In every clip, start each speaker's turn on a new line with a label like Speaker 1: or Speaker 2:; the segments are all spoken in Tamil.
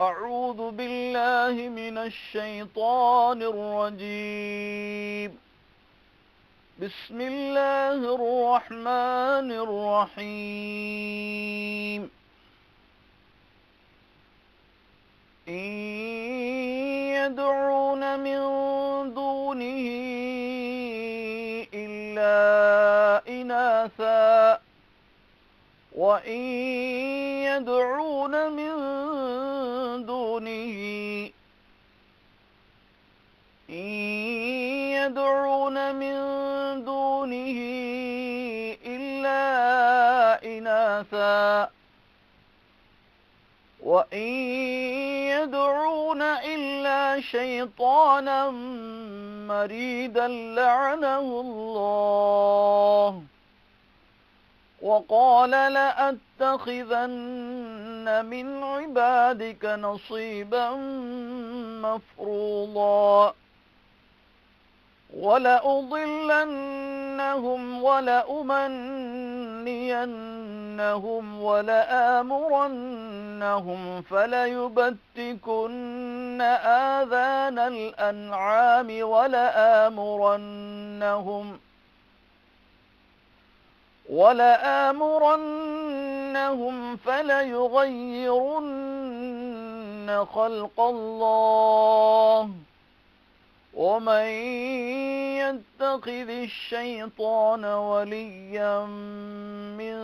Speaker 1: أعوذ بالله من الشيطان الرجيم. بسم الله الرحمن الرحيم. إن يدعون من دونه إلا إناثا وإن يدعون من إن يدعون من دونه إلا إناثا وإن يدعون إلا شيطانا مريدا لعنه الله وقال لأتخذن من عبادك نصيبا مفروضا ولأضلنهم ولأمنينهم ولآمرنهم فليبتكن آذان الأنعام ولآمرنهم ولآمرنهم فليغيرن خلق الله ومن يتخذ الشيطان وليا من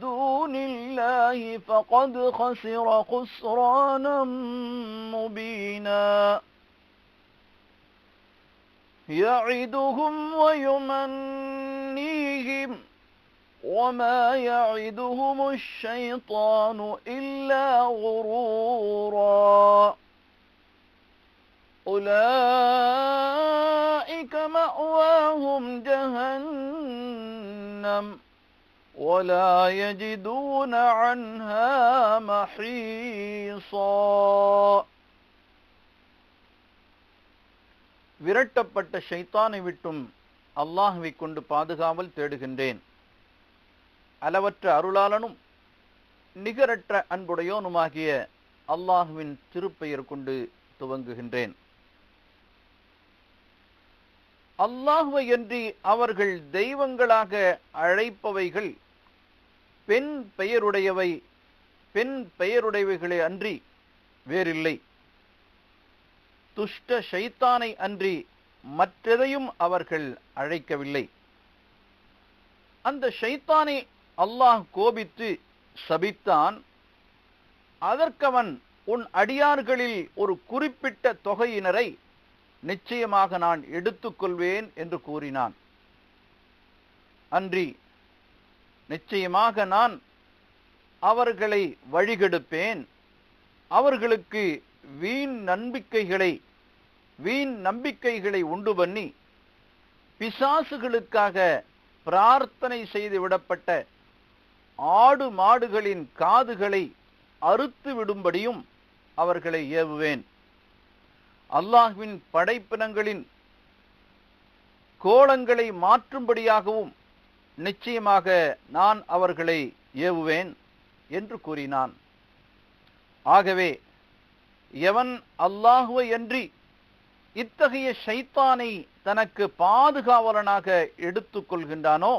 Speaker 1: دون الله فقد خسر خسرانا مبينا يعدهم ويمنيهم وما يعدهم الشيطان إلا غرورا أولئك جهنم ولا يجدون عنها محيصا விரட்டப்பட்ட ஷைத்தானை விட்டும் அல்லாஹுவை கொண்டு பாதுகாவல் தேடுகின்றேன் அளவற்ற அருளாளனும் நிகரற்ற அன்புடையோனுமாகிய அல்லாஹுவின் திருப்பெயர் கொண்டு துவங்குகின்றேன் அல்லாஹுவையன்றி அவர்கள் தெய்வங்களாக அழைப்பவைகள் பெண் பெயருடையவை பெண் பெயருடையவைகளே அன்றி வேறில்லை. துஷ்ட ஷைத்தானை அன்றி மற்றெதையும் அவர்கள் அழைக்கவில்லை. அந்த ஷைத்தானை அல்லாஹ் கோபித்து சபித்தான் அதற்கவன் உன் அடியார்களில் ஒரு குறிப்பிட்ட தொகையினரை நிச்சயமாக நான் எடுத்துக்கொள்வேன் என்று கூறினான். அன்றி நிச்சயமாக நான் அவர்களை வழிகெடுப்பேன். அவர்களுக்கு வீண் நம்பிக்கைகளை வீண் நம்பிக்கைகளை உண்டு பண்ணி பிசாசுகளுக்காக பிரார்த்தனை செய்து விடப்பட்ட ஆடு மாடுகளின் காதுகளை அறுத்து விடும்படியும் அவர்களை ஏவுவேன். அல்லாஹ்வின் படைப்பினங்களின் கோலங்களை மாற்றும்படியாகவும் நிச்சயமாக நான் அவர்களை ஏவுவேன் என்று கூறினான். ஆகவே எவன் அல்லாஹுவை அன்றி இத்தகைய ஷைத்தானை தனக்கு பாதுகாவலனாக எடுத்துக்கொள்கின்றானோ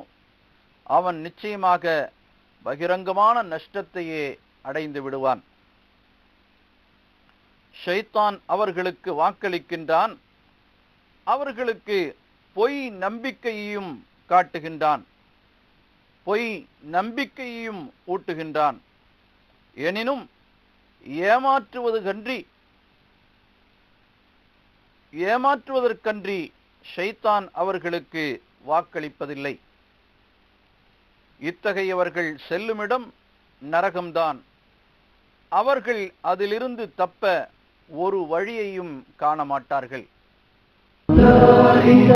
Speaker 1: அவன் நிச்சயமாக பகிரங்கமான நஷ்டத்தையே அடைந்து விடுவான். ஷைத்தான் அவர்களுக்கு வாக்களிக்கின்றான். அவர்களுக்கு பொய் நம்பிக்கையையும் காட்டுகின்றான். பொய் நம்பிக்கையையும் ஊட்டுகின்றான். எனினும் ஏமாற்றுவது கன்றி ஏமாற்றுவதற்கன்றி ஷைத்தான் அவர்களுக்கு வாக்களிப்பதில்லை. இத்தகையவர்கள் செல்லுமிடம் நரகம்தான். அவர்கள் அதிலிருந்து தப்ப ஒரு வழியையும் காண மாட்டார்கள்